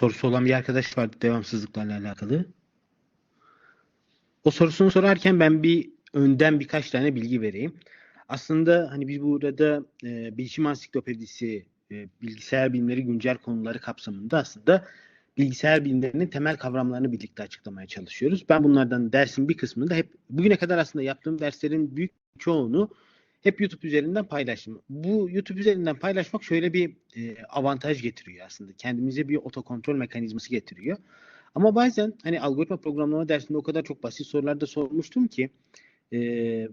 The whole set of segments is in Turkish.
sorusu olan bir arkadaş vardı devamsızlıklarla alakalı. O sorusunu sorarken ben bir önden birkaç tane bilgi vereyim. Aslında hani biz burada e, bilişim ansiklopedisi, e, bilgisayar bilimleri güncel konuları kapsamında aslında bilgisayar bilimlerinin temel kavramlarını birlikte açıklamaya çalışıyoruz. Ben bunlardan dersin bir kısmını da hep bugüne kadar aslında yaptığım derslerin büyük çoğunu hep YouTube üzerinden paylaştım. Bu YouTube üzerinden paylaşmak şöyle bir e, avantaj getiriyor aslında. Kendimize bir otokontrol mekanizması getiriyor. Ama bazen hani algoritma programlama dersinde o kadar çok basit sorularda sormuştum ki e, e,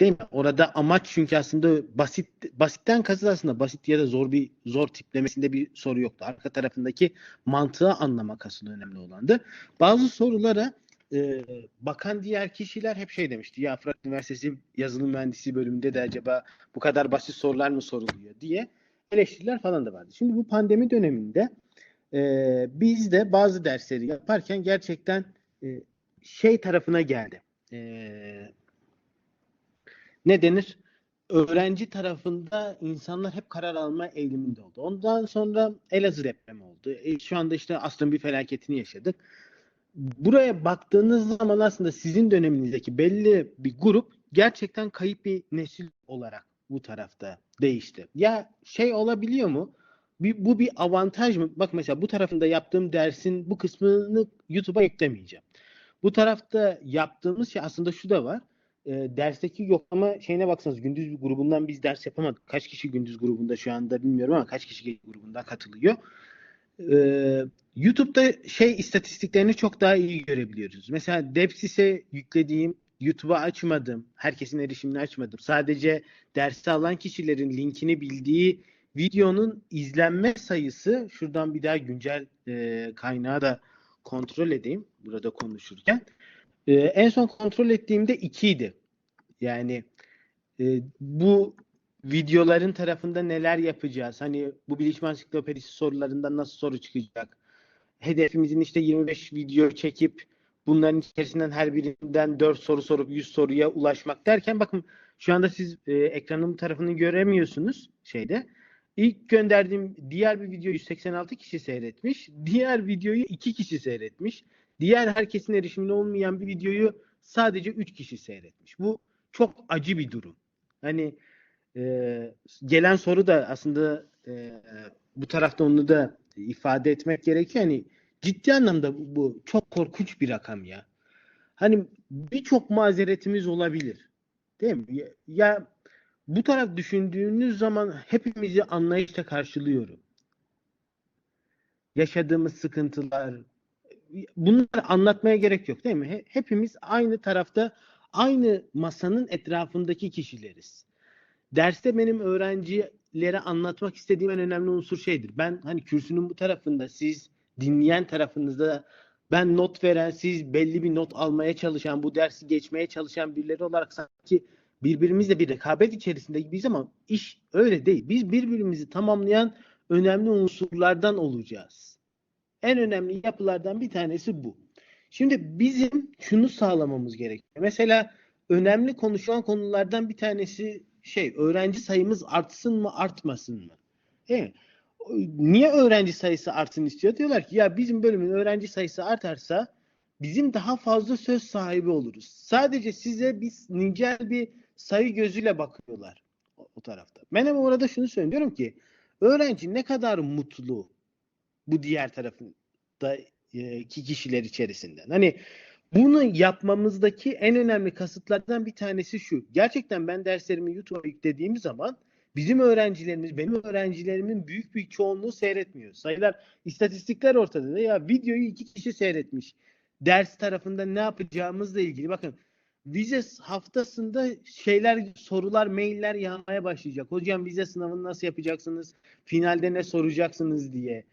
değil mi? Orada amaç çünkü aslında basit basitten kasıt aslında basit ya da zor bir zor tiplemesinde bir soru yoktu. Arka tarafındaki mantığı anlamak aslında önemli olandı. Bazı sorulara e, bakan diğer kişiler hep şey demişti. Ya Fırat Üniversitesi yazılım mühendisi bölümünde de acaba bu kadar basit sorular mı soruluyor diye eleştiriler falan da vardı. Şimdi bu pandemi döneminde e, biz de bazı dersleri yaparken gerçekten e, şey tarafına geldi. E, ne denir? Öğrenci tarafında insanlar hep karar alma eğiliminde oldu. Ondan sonra Elazığ depremi oldu. E, şu anda işte aslında bir felaketini yaşadık. Buraya baktığınız zaman aslında sizin döneminizdeki belli bir grup gerçekten kayıp bir nesil olarak bu tarafta değişti. Ya şey olabiliyor mu? Bir, bu bir avantaj mı? Bak mesela bu tarafında yaptığım dersin bu kısmını YouTube'a eklemeyeceğim. Bu tarafta yaptığımız şey aslında şu da var. E, dersteki yoklama şeyine baksanız gündüz grubundan biz ders yapamadık. Kaç kişi gündüz grubunda şu anda bilmiyorum ama kaç kişi grubunda katılıyor. E, YouTube'da şey istatistiklerini çok daha iyi görebiliyoruz. Mesela Depsis'e yüklediğim YouTube'a açmadım. Herkesin erişimini açmadım. Sadece dersi alan kişilerin linkini bildiği videonun izlenme sayısı şuradan bir daha güncel e, kaynağı da kontrol edeyim burada konuşurken. E, en son kontrol ettiğimde 2 idi. Yani e, bu videoların tarafında neler yapacağız? Hani bu bilişim ansiklopedisi sorularından nasıl soru çıkacak? Hedefimizin işte 25 video çekip bunların içerisinden her birinden 4 soru sorup 100 soruya ulaşmak derken bakın şu anda siz e, ekranın bu tarafını göremiyorsunuz şeyde. İlk gönderdiğim diğer bir videoyu 186 kişi seyretmiş. Diğer videoyu 2 kişi seyretmiş. Diğer herkesin erişiminde olmayan bir videoyu sadece 3 kişi seyretmiş. Bu çok acı bir durum. Hani gelen soru da aslında e, bu tarafta onu da ifade etmek gerekiyor. Hani ciddi anlamda bu, bu çok korkunç bir rakam ya. Hani birçok mazeretimiz olabilir. Değil mi? Ya, ya bu taraf düşündüğünüz zaman hepimizi anlayışla karşılıyorum. Yaşadığımız sıkıntılar, bunları anlatmaya gerek yok değil mi? Hepimiz aynı tarafta, aynı masanın etrafındaki kişileriz. Derste benim öğrencilere anlatmak istediğim en önemli unsur şeydir. Ben hani kürsünün bu tarafında, siz dinleyen tarafınızda ben not veren, siz belli bir not almaya çalışan, bu dersi geçmeye çalışan birileri olarak sanki birbirimizle bir rekabet içerisinde gibiyiz ama iş öyle değil. Biz birbirimizi tamamlayan önemli unsurlardan olacağız. En önemli yapılardan bir tanesi bu. Şimdi bizim şunu sağlamamız gerekiyor. Mesela önemli konuşulan konulardan bir tanesi şey öğrenci sayımız artsın mı artmasın mı? Değil? Niye öğrenci sayısı artsın istiyor? Diyorlar ki ya bizim bölümün öğrenci sayısı artarsa bizim daha fazla söz sahibi oluruz. Sadece size biz nicel bir sayı gözüyle bakıyorlar o, o tarafta. Ben ama orada şunu söylüyorum ki öğrenci ne kadar mutlu bu diğer tarafında ki kişiler içerisinden. Hani bunu yapmamızdaki en önemli kasıtlardan bir tanesi şu. Gerçekten ben derslerimi YouTube'a yüklediğim zaman bizim öğrencilerimiz, benim öğrencilerimin büyük bir çoğunluğu seyretmiyor. Sayılar, istatistikler ortada. Ya videoyu iki kişi seyretmiş. Ders tarafında ne yapacağımızla ilgili. Bakın vize haftasında şeyler, sorular, mailler yağmaya başlayacak. Hocam vize sınavını nasıl yapacaksınız? Finalde ne soracaksınız diye.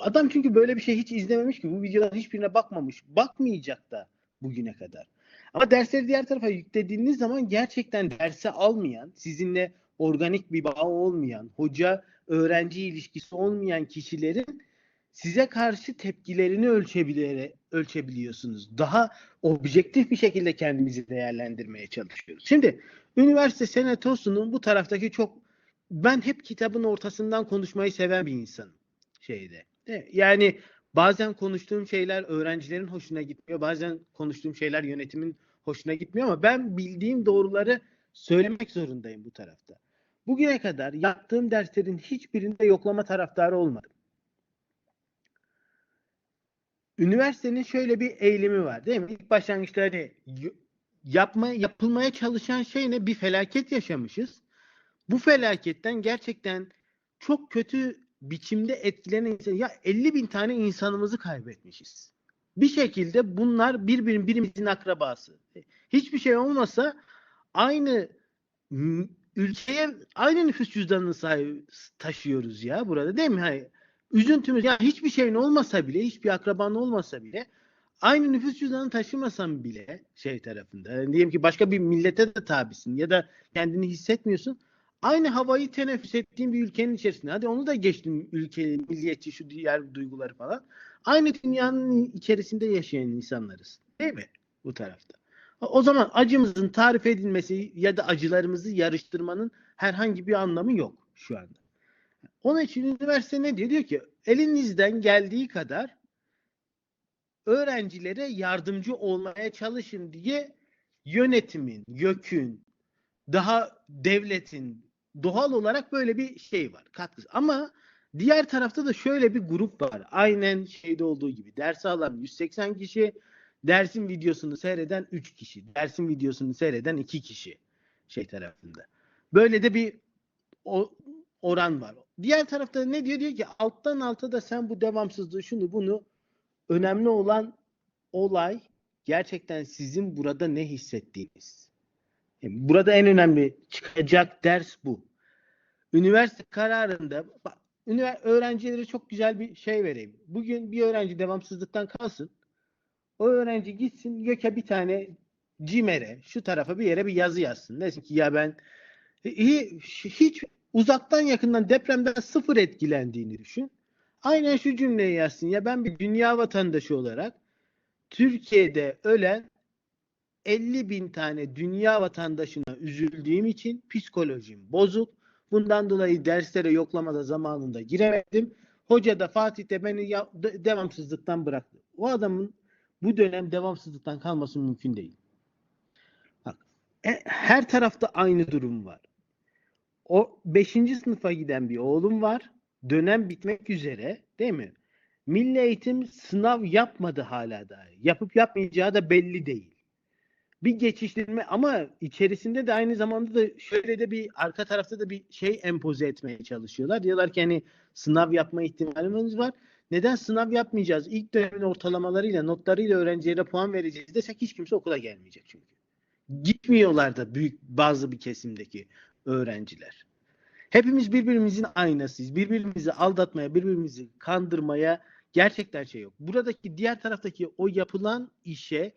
Adam çünkü böyle bir şey hiç izlememiş ki. Bu videoların hiçbirine bakmamış. Bakmayacak da bugüne kadar. Ama dersleri diğer tarafa yüklediğiniz zaman gerçekten derse almayan, sizinle organik bir bağ olmayan, hoca öğrenci ilişkisi olmayan kişilerin size karşı tepkilerini ölçebilir, ölçebiliyorsunuz. Daha objektif bir şekilde kendimizi değerlendirmeye çalışıyoruz. Şimdi üniversite senatosunun bu taraftaki çok ben hep kitabın ortasından konuşmayı seven bir insanım şeyde De- Yani bazen konuştuğum şeyler öğrencilerin hoşuna gitmiyor. Bazen konuştuğum şeyler yönetimin hoşuna gitmiyor ama ben bildiğim doğruları söylemek zorundayım bu tarafta. Bugüne kadar yaptığım derslerin hiçbirinde yoklama taraftarı olmadım. Üniversitenin şöyle bir eğilimi var değil mi? İlk başlangıçta hani yapma, yapılmaya çalışan şey ne? Bir felaket yaşamışız. Bu felaketten gerçekten çok kötü biçimde etkilenen insan, ya 50 bin tane insanımızı kaybetmişiz. Bir şekilde bunlar birbirin birimizin akrabası. Hiçbir şey olmasa aynı ülkeye aynı nüfus cüzdanını sahip taşıyoruz ya burada değil mi? Hani üzüntümüz ya hiçbir şeyin olmasa bile, hiçbir akraban olmasa bile aynı nüfus cüzdanını taşımasan bile şey tarafında. Yani diyelim ki başka bir millete de tabisin ya da kendini hissetmiyorsun. Aynı havayı teneffüs ettiğin bir ülkenin içerisinde. Hadi onu da geçtim ülke, milliyetçi, şu diğer duyguları falan. Aynı dünyanın içerisinde yaşayan insanlarız. Değil mi? Bu tarafta. O zaman acımızın tarif edilmesi ya da acılarımızı yarıştırmanın herhangi bir anlamı yok şu anda. Onun için üniversite ne diyor? Diyor ki elinizden geldiği kadar öğrencilere yardımcı olmaya çalışın diye yönetimin, YÖK'ün, daha devletin doğal olarak böyle bir şey var katkısı. Ama diğer tarafta da şöyle bir grup var. Aynen şeyde olduğu gibi ders alan 180 kişi, dersin videosunu seyreden 3 kişi, dersin videosunu seyreden 2 kişi şey tarafında. Böyle de bir o, oran var. Diğer tarafta ne diyor? Diyor ki alttan alta da sen bu devamsızlığı şunu bunu önemli olan olay gerçekten sizin burada ne hissettiğiniz. Yani burada en önemli çıkacak ders bu. Üniversite kararında bak, öğrencilere çok güzel bir şey vereyim. Bugün bir öğrenci devamsızlıktan kalsın. O öğrenci gitsin YÖK'e bir tane CİMER'e şu tarafa bir yere bir yazı yazsın. Desin ki ya ben hiç, hiç uzaktan yakından depremden sıfır etkilendiğini düşün. Aynen şu cümleyi yazsın. Ya ben bir dünya vatandaşı olarak Türkiye'de ölen 50 bin tane dünya vatandaşına üzüldüğüm için psikolojim bozuk. Bundan dolayı derslere yoklamada zamanında giremedim. Hoca da Fatih de beni ya- de- devamsızlıktan bıraktı. O adamın bu dönem devamsızlıktan kalması mümkün değil. Bak, e- her tarafta aynı durum var. O 5. sınıfa giden bir oğlum var. Dönem bitmek üzere değil mi? Milli eğitim sınav yapmadı hala da. Yapıp yapmayacağı da belli değil. Bir geçiştirme ama içerisinde de aynı zamanda da şöyle de bir arka tarafta da bir şey empoze etmeye çalışıyorlar. Diyorlar ki hani sınav yapma ihtimalimiz var. Neden sınav yapmayacağız? İlk dönemin ortalamalarıyla, notlarıyla öğrencilere puan vereceğiz desek hiç kimse okula gelmeyecek çünkü. Gitmiyorlar da büyük bazı bir kesimdeki öğrenciler. Hepimiz birbirimizin aynasıyız. Birbirimizi aldatmaya, birbirimizi kandırmaya gerçekten şey yok. Buradaki diğer taraftaki o yapılan işe,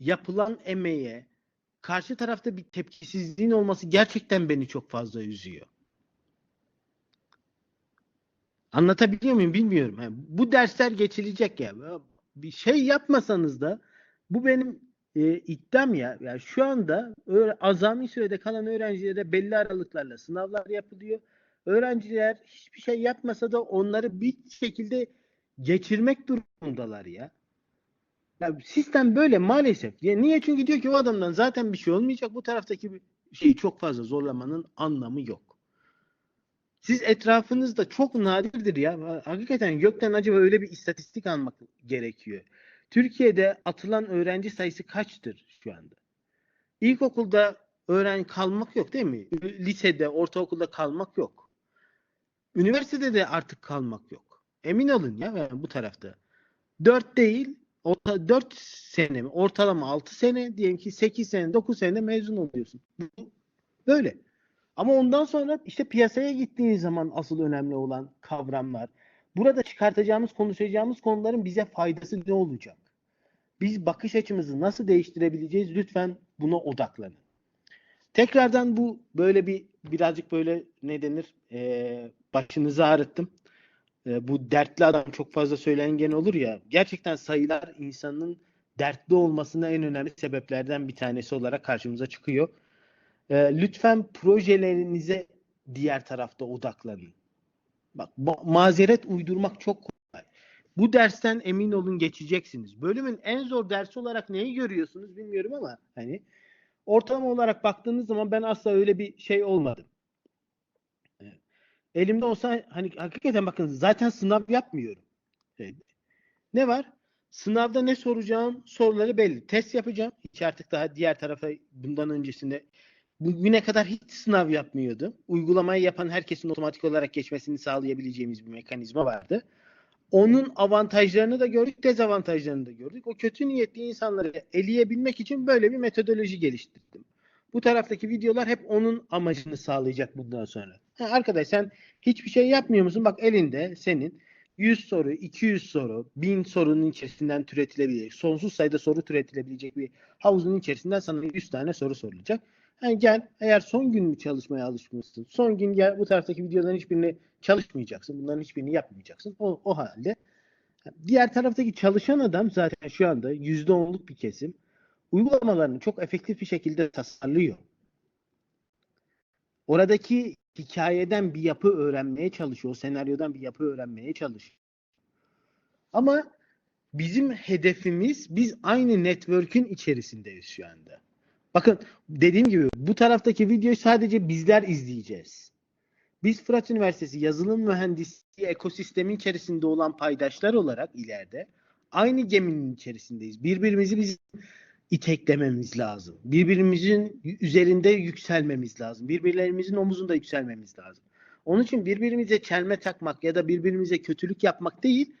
yapılan emeğe karşı tarafta bir tepkisizliğin olması gerçekten beni çok fazla üzüyor. Anlatabiliyor muyum bilmiyorum. Yani bu dersler geçilecek ya. Bir şey yapmasanız da bu benim e, iddiam ya. Yani şu anda azami sürede kalan öğrencilere belli aralıklarla sınavlar yapılıyor. Öğrenciler hiçbir şey yapmasa da onları bir şekilde geçirmek durumundalar ya. Ya sistem böyle maalesef. Ya niye? Çünkü diyor ki o adamdan zaten bir şey olmayacak. Bu taraftaki bir şeyi çok fazla zorlamanın anlamı yok. Siz etrafınızda çok nadirdir ya. Hakikaten gökten acaba öyle bir istatistik almak gerekiyor. Türkiye'de atılan öğrenci sayısı kaçtır şu anda? İlkokulda öğren kalmak yok değil mi? Lisede, ortaokulda kalmak yok. Üniversitede de artık kalmak yok. Emin olun ya bu tarafta. 4 değil, orta 4 sene mi? Ortalama 6 sene diyelim ki 8 sene, 9 sene mezun oluyorsun. Böyle. Ama ondan sonra işte piyasaya gittiğiniz zaman asıl önemli olan kavramlar. Burada çıkartacağımız, konuşacağımız konuların bize faydası ne olacak? Biz bakış açımızı nasıl değiştirebileceğiz? Lütfen buna odaklanın. Tekrardan bu böyle bir birazcık böyle ne denir? Ee, başınızı ağrıttım. Ee, bu dertli adam çok fazla söylengen olur ya. Gerçekten sayılar insanın dertli olmasına en önemli sebeplerden bir tanesi olarak karşımıza çıkıyor. Ee, lütfen projelerinize diğer tarafta odaklanın. Bak ma- mazeret uydurmak çok kolay. Bu dersten emin olun geçeceksiniz. Bölümün en zor dersi olarak neyi görüyorsunuz bilmiyorum ama hani ortalama olarak baktığınız zaman ben asla öyle bir şey olmadım. Elimde olsa hani hakikaten bakın zaten sınav yapmıyorum. Evet. Ne var? Sınavda ne soracağım soruları belli. Test yapacağım. Hiç artık daha diğer tarafa bundan öncesinde bugüne kadar hiç sınav yapmıyordum. Uygulamayı yapan herkesin otomatik olarak geçmesini sağlayabileceğimiz bir mekanizma vardı. Onun avantajlarını da gördük, dezavantajlarını da gördük. O kötü niyetli insanları eleyebilmek için böyle bir metodoloji geliştirdim. Bu taraftaki videolar hep onun amacını sağlayacak bundan sonra. Ha, arkadaş sen hiçbir şey yapmıyor musun? Bak elinde senin 100 soru, 200 soru, 1000 sorunun içerisinden türetilebilecek, sonsuz sayıda soru türetilebilecek bir havuzun içerisinden sana 100 tane soru sorulacak. Yani gel eğer son gün mü çalışmaya alışmışsın? Son gün gel bu taraftaki videoların hiçbirini çalışmayacaksın. Bunların hiçbirini yapmayacaksın. O, o halde. Diğer taraftaki çalışan adam zaten şu anda %10'luk bir kesim. Uygulamalarını çok efektif bir şekilde tasarlıyor. Oradaki hikayeden bir yapı öğrenmeye çalışıyor. O senaryodan bir yapı öğrenmeye çalışıyor. Ama bizim hedefimiz biz aynı network'ün içerisindeyiz şu anda. Bakın dediğim gibi bu taraftaki videoyu sadece bizler izleyeceğiz. Biz Fırat Üniversitesi yazılım mühendisliği ekosistemin içerisinde olan paydaşlar olarak ileride aynı geminin içerisindeyiz. Birbirimizi biz iteklememiz lazım. Birbirimizin üzerinde yükselmemiz lazım. Birbirlerimizin omuzunda yükselmemiz lazım. Onun için birbirimize çelme takmak ya da birbirimize kötülük yapmak değil,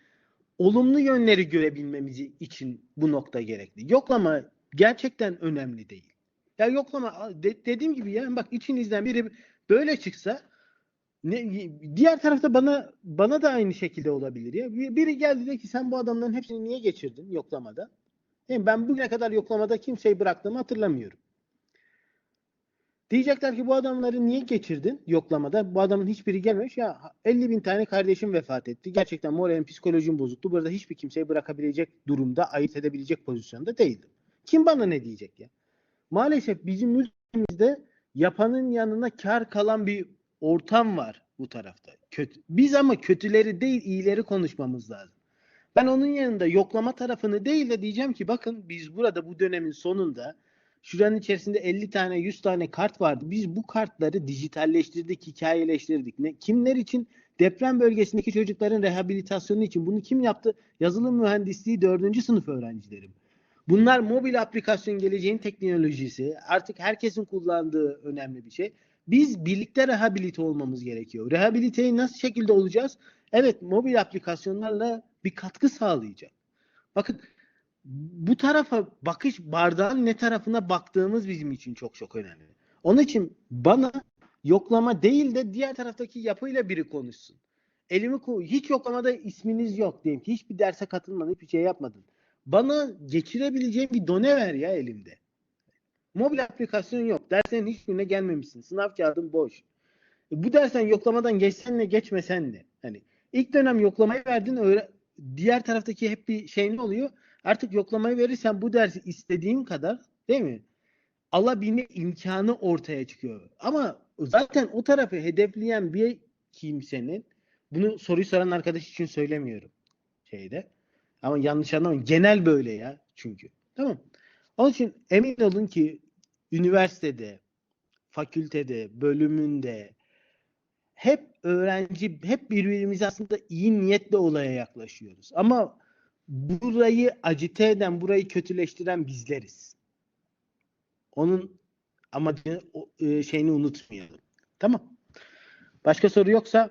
olumlu yönleri görebilmemiz için bu nokta gerekli. Yoklama gerçekten önemli değil. Ya yoklama de, dediğim gibi ya bak içinizden biri böyle çıksa ne, diğer tarafta bana bana da aynı şekilde olabilir ya. Biri geldi dedi ki sen bu adamların hepsini niye geçirdin yoklamada? Yani ben bugüne kadar yoklamada kimseyi bıraktığımı hatırlamıyorum. Diyecekler ki bu adamları niye geçirdin yoklamada? Bu adamın hiçbiri gelmemiş. Ya 50 bin tane kardeşim vefat etti. Gerçekten moralim, psikolojim bozuktu. Burada hiçbir kimseyi bırakabilecek durumda, ayırt edebilecek pozisyonda değildim. Kim bana ne diyecek ya? Maalesef bizim ülkemizde yapanın yanına kar kalan bir ortam var bu tarafta. Kötü. Biz ama kötüleri değil iyileri konuşmamız lazım. Ben onun yanında yoklama tarafını değil de diyeceğim ki bakın biz burada bu dönemin sonunda şuranın içerisinde 50 tane 100 tane kart vardı. Biz bu kartları dijitalleştirdik, hikayeleştirdik. Ne, kimler için? Deprem bölgesindeki çocukların rehabilitasyonu için. Bunu kim yaptı? Yazılım mühendisliği 4. sınıf öğrencilerim. Bunlar mobil aplikasyon geleceğin teknolojisi. Artık herkesin kullandığı önemli bir şey. Biz birlikte rehabilite olmamız gerekiyor. Rehabiliteyi nasıl şekilde olacağız? Evet mobil aplikasyonlarla bir katkı sağlayacak. Bakın bu tarafa bakış bardağın ne tarafına baktığımız bizim için çok çok önemli. Onun için bana yoklama değil de diğer taraftaki yapıyla biri konuşsun. Elimi koy. Hiç yoklamada isminiz yok diyelim ki. Hiçbir derse katılmadın, hiçbir şey yapmadın. Bana geçirebileceğim bir done ver ya elimde. Mobil aplikasyon yok. Derslerin hiçbirine gelmemişsin. Sınav kağıdın boş. E bu dersen yoklamadan geçsen ne geçmesen ne. Hani ilk dönem yoklamayı verdin öyle diğer taraftaki hep bir şey ne oluyor? Artık yoklamayı verirsen bu dersi istediğin kadar değil mi? Alabilme imkanı ortaya çıkıyor. Ama zaten o tarafı hedefleyen bir kimsenin bunu soruyu soran arkadaş için söylemiyorum şeyde. Ama yanlış anlamayın. Genel böyle ya çünkü. Tamam. Onun için emin olun ki üniversitede, fakültede, bölümünde hep öğrenci, hep birbirimize aslında iyi niyetle olaya yaklaşıyoruz. Ama burayı acite eden, burayı kötüleştiren bizleriz. Onun amacını, şeyini unutmayalım. Tamam. Başka soru yoksa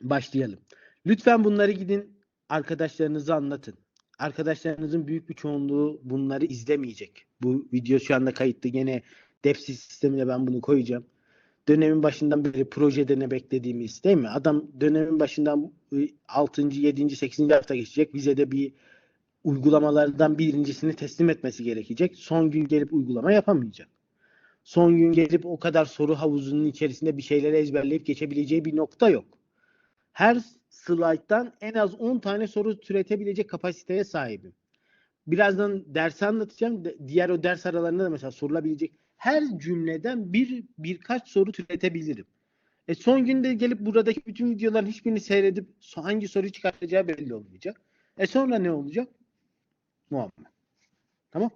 başlayalım. Lütfen bunları gidin arkadaşlarınıza anlatın. Arkadaşlarınızın büyük bir çoğunluğu bunları izlemeyecek. Bu video şu anda kayıtlı. Gene Depsi sistemine ben bunu koyacağım. Dönemin başından beri projede ne beklediğimiz değil mi? Adam dönemin başından 6. 7. 8. hafta geçecek. Bize de bir uygulamalardan birincisini teslim etmesi gerekecek. Son gün gelip uygulama yapamayacak. Son gün gelip o kadar soru havuzunun içerisinde bir şeyleri ezberleyip geçebileceği bir nokta yok. Her slayttan en az 10 tane soru türetebilecek kapasiteye sahibim. Birazdan dersi anlatacağım. Diğer o ders aralarında da mesela sorulabilecek her cümleden bir birkaç soru türetebilirim. E son günde gelip buradaki bütün videoların hiçbirini seyredip hangi soruyu çıkartacağı belli olmayacak. E sonra ne olacak? Muamma. Tamam.